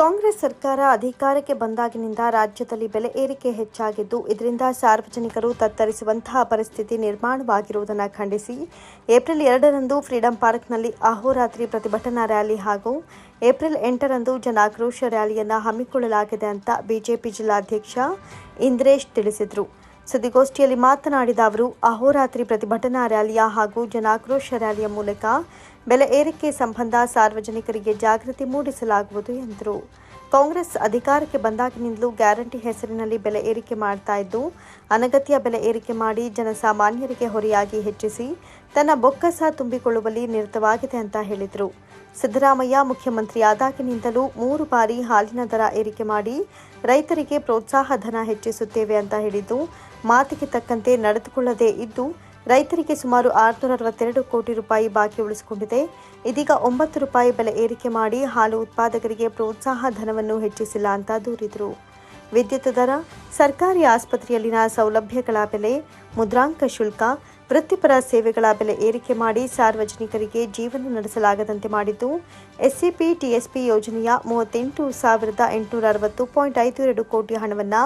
ಕಾಂಗ್ರೆಸ್ ಸರ್ಕಾರ ಅಧಿಕಾರಕ್ಕೆ ಬಂದಾಗಿನಿಂದ ರಾಜ್ಯದಲ್ಲಿ ಬೆಲೆ ಏರಿಕೆ ಹೆಚ್ಚಾಗಿದ್ದು, ಇದರಿಂದ ಸಾರ್ವಜನಿಕರು ತತ್ತರಿಸುವಂತಹ ಪರಿಸ್ಥಿತಿ ನಿರ್ಮಾಣವಾಗಿರುವುದನ್ನು ಖಂಡಿಸಿ, ಏಪ್ರಿಲ್ ಎರಡರಂದು ಫ್ರೀಡಂ ಪಾರ್ಕ್ನಲ್ಲಿ ಅಹೋರಾತ್ರಿ ಪ್ರತಿಭಟನಾ ರ್ಯಾಲಿ ಹಾಗೂ ಏಪ್ರಿಲ್ ಎಂಟರಂದು ಜನಾಕ್ರೋಶ ರ್ಯಾಲಿಯನ್ನು ಹಮ್ಮಿಕೊಳ್ಳಲಾಗಿದೆ ಅಂತ ಬಿಜೆಪಿ ಜಿಲ್ಲಾಧ್ಯಕ್ಷ ಇಂದ್ರೇಶ್ ತಿಳಿಸಿದರು. ಸುದ್ದಿಗೋಷ್ಠಿಯಲ್ಲಿ ಮಾತನಾಡಿದ ಅವರು, ಅಹೋರಾತ್ರಿ ಪ್ರತಿಭಟನಾ ರ್ಯಾಲಿಯ ಹಾಗೂ ಜನಾಕ್ರೋಶ ರ್ಯಾಲಿಯ ಮೂಲಕ ಬೆಲೆ ಏರಿಕೆ ಸಂಬಂಧ ಸಾರ್ವಜನಿಕರಿಗೆ ಜಾಗೃತಿ ಮೂಡಿಸಲಾಗುವುದು ಎಂದರು. ಕಾಂಗ್ರೆಸ್ ಅಧಿಕಾರಕ್ಕೆ ಬಂದಾಗಿನಿಂದಲೂ ಗ್ಯಾರಂಟಿ ಹೆಸರಿನಲ್ಲಿ ಬೆಲೆ ಏರಿಕೆ ಮಾಡ್ತಾ ಇದ್ದು, ಅನಗತ್ಯ ಬೆಲೆ ಏರಿಕೆ ಮಾಡಿ ಜನಸಾಮಾನ್ಯರಿಗೆ ಹೊರೆಯಾಗಿ ಹೆಚ್ಚಿಸಿ ತನ್ನ ಬೊಕ್ಕಸ ತುಂಬಿಕೊಳ್ಳುವಲ್ಲಿ ನಿರತವಾಗಿದೆ ಅಂತ ಹೇಳಿದರು. ಸಿದ್ದರಾಮಯ್ಯ ಮುಖ್ಯಮಂತ್ರಿ ಆದಾಗಿನಿಂದಲೂ ಮೂರು ಬಾರಿ ಹಾಲಿನ ದರ ಏರಿಕೆ ಮಾಡಿ ರೈತರಿಗೆ ಪ್ರೋತ್ಸಾಹ ಧನ ಹೆಚ್ಚಿಸುತ್ತೇವೆ ಅಂತ ಹೇಳಿದ್ದು ಮಾತಿಗೆ ತಕ್ಕಂತೆ ನಡೆದುಕೊಳ್ಳದೇ ಇದ್ದು, ರೈತರಿಗೆ ಸುಮಾರು ಆರುನೂರ ಅರವತ್ತೆರಡು ಕೋಟಿ ರೂಪಾಯಿ ಬಾಕಿ ಉಳಿಸಿಕೊಂಡಿದೆ. ಇದೀಗ ಒಂಬತ್ತು ರೂಪಾಯಿ ಬೆಲೆ ಏರಿಕೆ ಮಾಡಿ ಹಾಲು ಉತ್ಪಾದಕರಿಗೆ ಪ್ರೋತ್ಸಾಹ ಧನವನ್ನು ಹೆಚ್ಚಿಸಿಲ್ಲ ಅಂತ ದೂರಿದರು. ವಿದ್ಯುತ್ ದರ, ಸರ್ಕಾರಿ ಆಸ್ಪತ್ರೆಯಲ್ಲಿನ ಸೌಲಭ್ಯಗಳ ಬೆಲೆ, ಮುದ್ರಾಂಕ ಶುಲ್ಕ, ವೃತ್ತಿಪರ ಸೇವೆಗಳ ಬೆಲೆ ಏರಿಕೆ ಮಾಡಿ ಸಾರ್ವಜನಿಕರಿಗೆ ಜೀವನ ನಡೆಸಲಾಗದಂತೆ ಮಾಡಿದ್ದು, ಎಸ್ಸಿಪಿ, ಟಿಎಸ್ಪಿ ಯೋಜನೆಯ ಮೂವತ್ತೆಂಟು ಸಾವಿರದ ಎಂಟುನೂರ ಅರವತ್ತು ಪಾಯಿಂಟ್ ಐದು ಎರಡು ಕೋಟಿ ಹಣವನ್ನು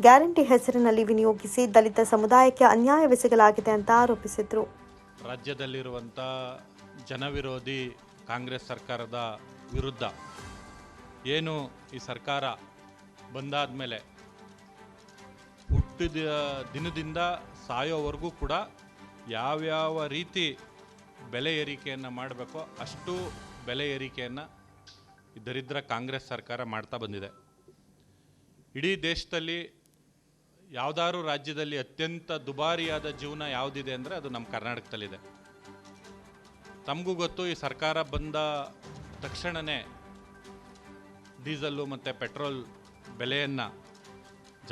ಗ್ಯಾರಂಟಿ ಹೆಸರಿನಲ್ಲಿ ವಿನಿಯೋಗಿಸಿ ದಲಿತ ಸಮುದಾಯಕ್ಕೆ ಅನ್ಯಾಯವೆಸಗಲಾಗಿದೆ ಅಂತ ಆರೋಪಿಸಿದರು. ರಾಜ್ಯದಲ್ಲಿರುವಂಥ ಜನವಿರೋಧಿ ಕಾಂಗ್ರೆಸ್ ಸರ್ಕಾರದ ವಿರುದ್ಧ ಏನು ಈ ಸರ್ಕಾರ ಬಂದಾದ ಮೇಲೆ ಹುಟ್ಟಿದ ದಿನದಿಂದ ಸಾಯೋವರೆಗೂ ಕೂಡ ಯಾವ್ಯಾವ ರೀತಿ ಬೆಲೆ ಏರಿಕೆಯನ್ನು ಮಾಡಬೇಕೋ ಅಷ್ಟು ಬೆಲೆ ಏರಿಕೆಯನ್ನು ದರಿದ್ರ ಕಾಂಗ್ರೆಸ್ ಸರ್ಕಾರ ಮಾಡ್ತಾ ಬಂದಿದೆ. ಇಡೀ ದೇಶದಲ್ಲಿ ಯಾವುದಾದ್ರು ರಾಜ್ಯದಲ್ಲಿ ಅತ್ಯಂತ ದುಬಾರಿಯಾದ ಜೀವನ ಯಾವುದಿದೆ ಅಂದರೆ ಅದು ನಮ್ಮ ಕರ್ನಾಟಕದಲ್ಲಿದೆ. ತಮಗೂ ಗೊತ್ತು, ಈ ಸರ್ಕಾರ ಬಂದ ತಕ್ಷಣವೇ ಡೀಸಲ್ಲು ಮತ್ತು ಪೆಟ್ರೋಲ್ ಬೆಲೆಯನ್ನು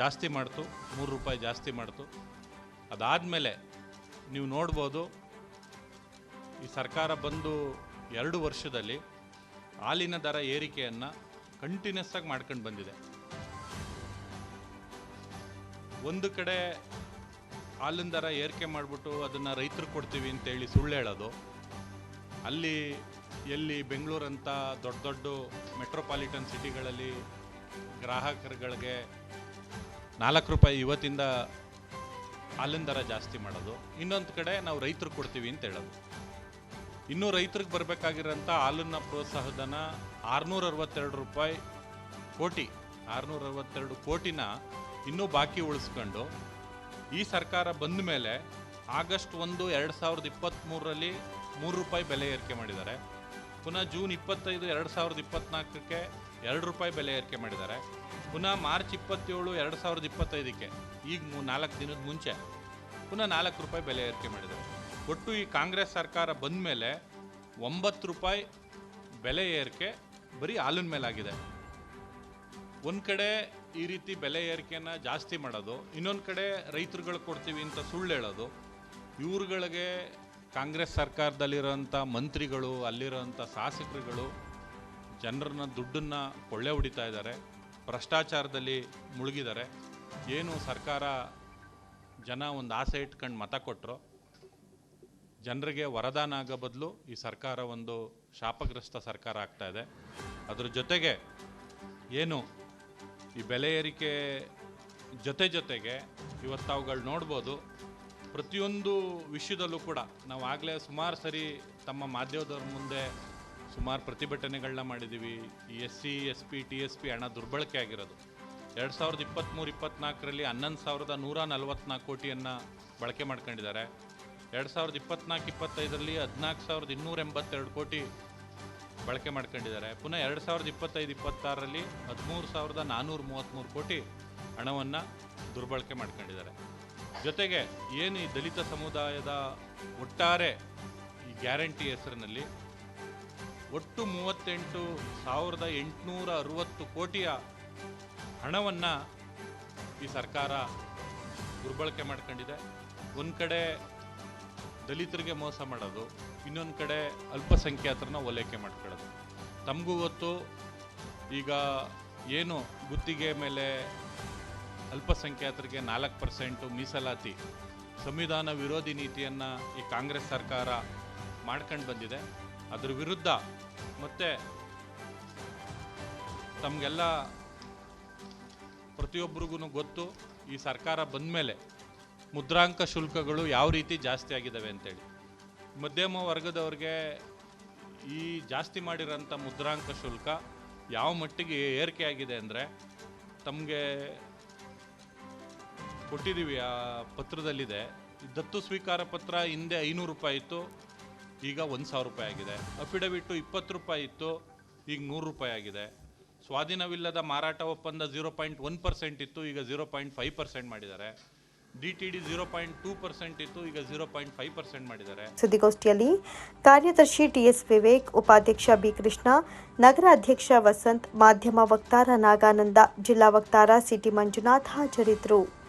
ಜಾಸ್ತಿ ಮಾಡ್ತು, ಮೂರು ರೂಪಾಯಿ ಜಾಸ್ತಿ ಮಾಡ್ತು. ಅದಾದಮೇಲೆ ನೀವು ನೋಡ್ಬೋದು, ಈ ಸರ್ಕಾರ ಬಂದು ಎರಡು ವರ್ಷದಲ್ಲಿ ಹಾಲಿನ ದರ ಏರಿಕೆಯನ್ನು ಕಂಟಿನ್ಯೂಸ್ ಆಗಿ ಮಾಡ್ಕೊಂಡು ಬಂದಿದೆ. ಒಂದು ಕಡೆ ಹಾಲಿನ ದರ ಏರಿಕೆ ಮಾಡಿಬಿಟ್ಟು ಅದನ್ನು ರೈತರು ಕೊಡ್ತೀವಿ ಅಂತೇಳಿ ಸುಳ್ಳು ಹೇಳೋದು. ಅಲ್ಲಿ ಎಲ್ಲಿ ಬೆಂಗಳೂರಂಥ ದೊಡ್ಡ ದೊಡ್ಡ ಮೆಟ್ರೋಪಾಲಿಟನ್ ಸಿಟಿಗಳಲ್ಲಿ ಗ್ರಾಹಕರುಗಳಿಗೆ ನಾಲ್ಕು ರೂಪಾಯಿ ಇವತ್ತಿಂದ ಹಾಲಿನ ದರ ಜಾಸ್ತಿ ಮಾಡೋದು. ಇನ್ನೊಂದು ಕಡೆ ನಾವು ರೈತರು ಕೊಡ್ತೀವಿ ಅಂತ ಹೇಳೋದು. ಇನ್ನೂ ರೈತರಿಗೆ ಬರಬೇಕಾಗಿರೋಂಥ ಹಾಲನ್ನ ಪ್ರೋತ್ಸಾಹಧನ ಆರುನೂರ ಅರವತ್ತೆರಡು ರೂಪಾಯಿ ಕೋಟಿ ಆರುನೂರ ಅರವತ್ತೆರಡು ಕೋಟಿನ ಇನ್ನೂ ಬಾಕಿ ಉಳಿಸ್ಕೊಂಡು ಈ ಸರ್ಕಾರ ಬಂದ ಮೇಲೆ ಆಗಸ್ಟ್ ಒಂದು, ಎರಡು ಸಾವಿರದ ಇಪ್ಪತ್ತ್ಮೂರರಲ್ಲಿ ಮೂರು ರೂಪಾಯಿ ಬೆಲೆ ಏರಿಕೆ ಮಾಡಿದ್ದಾರೆ. ಪುನಃ ಜೂನ್ ಇಪ್ಪತ್ತೈದು, ಎರಡು ಸಾವಿರದ ಇಪ್ಪತ್ತ್ನಾಲ್ಕಕ್ಕೆ ಎರಡು ರೂಪಾಯಿ ಬೆಲೆ ಏರಿಕೆ ಮಾಡಿದ್ದಾರೆ. ಪುನಃ ಮಾರ್ಚ್ ಇಪ್ಪತ್ತೇಳು, ಎರಡು ಸಾವಿರದ ಇಪ್ಪತ್ತೈದಕ್ಕೆ ಈಗ ಮೂ, ನಾಲ್ಕು ದಿನದ ಮುಂಚೆ ಪುನಃ ನಾಲ್ಕು ರೂಪಾಯಿ ಬೆಲೆ ಏರಿಕೆ ಮಾಡಿದ್ದಾರೆ. ಒಟ್ಟು ಈ ಕಾಂಗ್ರೆಸ್ ಸರ್ಕಾರ ಬಂದ ಮೇಲೆ ಒಂಬತ್ತು ರೂಪಾಯಿ ಬೆಲೆ ಏರಿಕೆ ಬರೀ ಹಾಲಿನ ಮೇಲಾಗಿದೆ. ಒಂದು ಕಡೆ ಈ ರೀತಿ ಬೆಲೆ ಏರಿಕೆನ ಜಾಸ್ತಿ ಮಾಡೋದು, ಇನ್ನೊಂದು ಕಡೆ ರೈತರುಗಳು ಕೊಡ್ತೀವಿ ಅಂತ ಸುಳ್ಳು ಹೇಳೋದು, ಇವ್ರುಗಳಿಗೆ ಕಾಂಗ್ರೆಸ್ ಸರ್ಕಾರದಲ್ಲಿರೋಂಥ ಮಂತ್ರಿಗಳು, ಅಲ್ಲಿರೋಂಥ ಶಾಸಕರುಗಳು ಜನರನ್ನ ದುಡ್ಡನ್ನು ಕೊಳ್ಳೆ ಹೊಡಿತಾ ಇದ್ದಾರೆ, ಭ್ರಷ್ಟಾಚಾರದಲ್ಲಿ ಮುಳುಗಿದ್ದಾರೆ. ಏನು ಸರ್ಕಾರ ಜನ ಒಂದು ಆಸೆ ಇಟ್ಕೊಂಡು ಮತ ಕೊಟ್ಟರು ಜನರಿಗೆ ವರದಾನ ಆಗೋ ಬದಲು ಈ ಸರ್ಕಾರ ಒಂದು ಶಾಪಗ್ರಸ್ತ ಸರ್ಕಾರ ಆಗ್ತಾ ಇದೆ. ಅದ್ರ ಜೊತೆಗೆ ಏನು ಈ ಬೆಲೆ ಏರಿಕೆ ಜೊತೆ ಜೊತೆಗೆ ಇವತ್ತು ಅವುಗಳು ನೋಡ್ಬೋದು. ಪ್ರತಿಯೊಂದು ವಿಷಯದಲ್ಲೂ ಕೂಡ ನಾವು ಆಗಲೇ ಸುಮಾರು ಸರಿ ತಮ್ಮ ಮಾಧ್ಯಮದವ್ರ ಮುಂದೆ ಸುಮಾರು ಪ್ರತಿಭಟನೆಗಳನ್ನ ಮಾಡಿದ್ದೀವಿ ಈ S C, S P, T S P ಹಣ ದುರ್ಬಳಕೆ ಆಗಿರೋದು. ಎರಡು ಸಾವಿರದ ಇಪ್ಪತ್ತ್ಮೂರು ಇಪ್ಪತ್ತ್ನಾಲ್ಕರಲ್ಲಿ ಹನ್ನೊಂದು ಸಾವಿರದ ನೂರ ನಲವತ್ತ್ನಾಲ್ಕು ಕೋಟಿಯನ್ನು ಬಳಕೆ ಮಾಡ್ಕೊಂಡಿದ್ದಾರೆ. ಎರಡು ಸಾವಿರದ ಇಪ್ಪತ್ತ್ನಾಲ್ಕು ಇಪ್ಪತ್ತೈದರಲ್ಲಿ ಹದಿನಾಲ್ಕು ಸಾವಿರದ ಇನ್ನೂರ ಎಂಬತ್ತೆರಡು ಕೋಟಿ ಬಳಕೆ ಮಾಡ್ಕೊಂಡಿದ್ದಾರೆ. ಪುನಃ ಎರಡು ಸಾವಿರದ ಇಪ್ಪತ್ತೈದು, ಇಪ್ಪತ್ತಾರರಲ್ಲಿ ಹದಿಮೂರು ಸಾವಿರದ ನಾನ್ನೂರ ಮೂವತ್ತ್ಮೂರು ಕೋಟಿ ಹಣವನ್ನು ದುರ್ಬಳಕೆ ಮಾಡ್ಕೊಂಡಿದ್ದಾರೆ. ಜೊತೆಗೆ ಏನು ಈ ದಲಿತ ಸಮುದಾಯದ ಒಟ್ಟಾರೆ ಈ ಗ್ಯಾರಂಟಿ ಹೆಸರಿನಲ್ಲಿ ಒಟ್ಟು ಮೂವತ್ತೆಂಟು ಸಾವಿರದ ಎಂಟುನೂರ ಅರುವತ್ತು ಕೋಟಿಯ ಹಣವನ್ನು ಈ ಸರ್ಕಾರ ದುರ್ಬಳಕೆ ಮಾಡ್ಕೊಂಡಿದೆ. ಒಂದು ಕಡೆ ದಲಿತರಿಗೆ ಮೋಸ ಮಾಡೋದು, ಇನ್ನೊಂದು ಕಡೆ ಅಲ್ಪಸಂಖ್ಯಾತರನ್ನ ಓಲೈಕೆ ಮಾಡ್ಕೊಳ್ಳೋದು. ತಮಗೂ ಗೊತ್ತು, ಈಗ ಏನು ಗುತ್ತಿಗೆ ಮೇಲೆ ಅಲ್ಪಸಂಖ್ಯಾತರಿಗೆ ನಾಲ್ಕು ಪರ್ಸೆಂಟು ಮೀಸಲಾತಿ, ಸಂವಿಧಾನ ವಿರೋಧಿ ನೀತಿಯನ್ನು ಈ ಕಾಂಗ್ರೆಸ್ ಸರ್ಕಾರ ಮಾಡ್ಕೊಂಡು ಬಂದಿದೆ. ಅದ್ರ ವಿರುದ್ಧ ಮತ್ತೆ ತಮಗೆಲ್ಲ ಪ್ರತಿಯೊಬ್ಬರಿಗೂ ಗೊತ್ತು, ಈ ಸರ್ಕಾರ ಬಂದ ಮೇಲೆ ಮುದ್ರಾಂಕ ಶುಲ್ಕಗಳು ಯಾವ ರೀತಿ ಜಾಸ್ತಿ ಆಗಿದ್ದಾವೆ ಅಂತೇಳಿ. ಮಧ್ಯಮ ವರ್ಗದವ್ರಿಗೆ ಈ ಜಾಸ್ತಿ ಮಾಡಿರೋಂಥ ಮುದ್ರಾಂಕ ಶುಲ್ಕ ಯಾವ ಮಟ್ಟಿಗೆ ಏರಿಕೆ ಆಗಿದೆ ಅಂದರೆ ತಮಗೆ ಕೊಟ್ಟಿದ್ದೀವಿ, ಆ ಪತ್ರದಲ್ಲಿದೆ. ದತ್ತು ಸ್ವೀಕಾರ ಪತ್ರ ಹಿಂದೆ ಐನೂರು ರೂಪಾಯಿ ಇತ್ತು, ಈಗ ಒಂದು ಸಾವಿರ ರೂಪಾಯಿ ಆಗಿದೆ. ಅಫಿಡವಿಟ್ಟು ಇಪ್ಪತ್ತು ರೂಪಾಯಿ ಇತ್ತು, ಈಗ ನೂರು ರೂಪಾಯಿ ಆಗಿದೆ. ಸ್ವಾಧೀನವಿಲ್ಲದ ಮಾರಾಟ ಒಪ್ಪಂದ ಝೀರೋ ಪಾಯಿಂಟ್ ಒನ್ ಪರ್ಸೆಂಟ್ ಇತ್ತು, ಈಗ ಝೀರೋ ಪಾಯಿಂಟ್ ಫೈವ್ ಪರ್ಸೆಂಟ್ ಮಾಡಿದ್ದಾರೆ. ಇತ್ತು, ಈಗ ಪಾಯಿಂಟ್ ಫೈವ್ ಪರ್ಸೆಂಟ್ ಸುದ್ದಿಗೋಷ್ಠಿಯಲ್ಲಿ ಕಾರ್ಯದರ್ಶಿ ಟಿಎಸ್ ವಿವೇಕ್, ಉಪಾಧ್ಯಕ್ಷ ಬಿ ಕೃಷ್ಣ, ನಗರ ಅಧ್ಯಕ್ಷ ವಸಂತ್, ಮಾಧ್ಯಮ ವಕ್ತಾರ ನಾಗಾನಂದ, ಜಿಲ್ಲಾ ವಕ್ತಾರ ಸಿಟಿ ಮಂಜುನಾಥ್ ಹಾಜರಿದ್ದರು.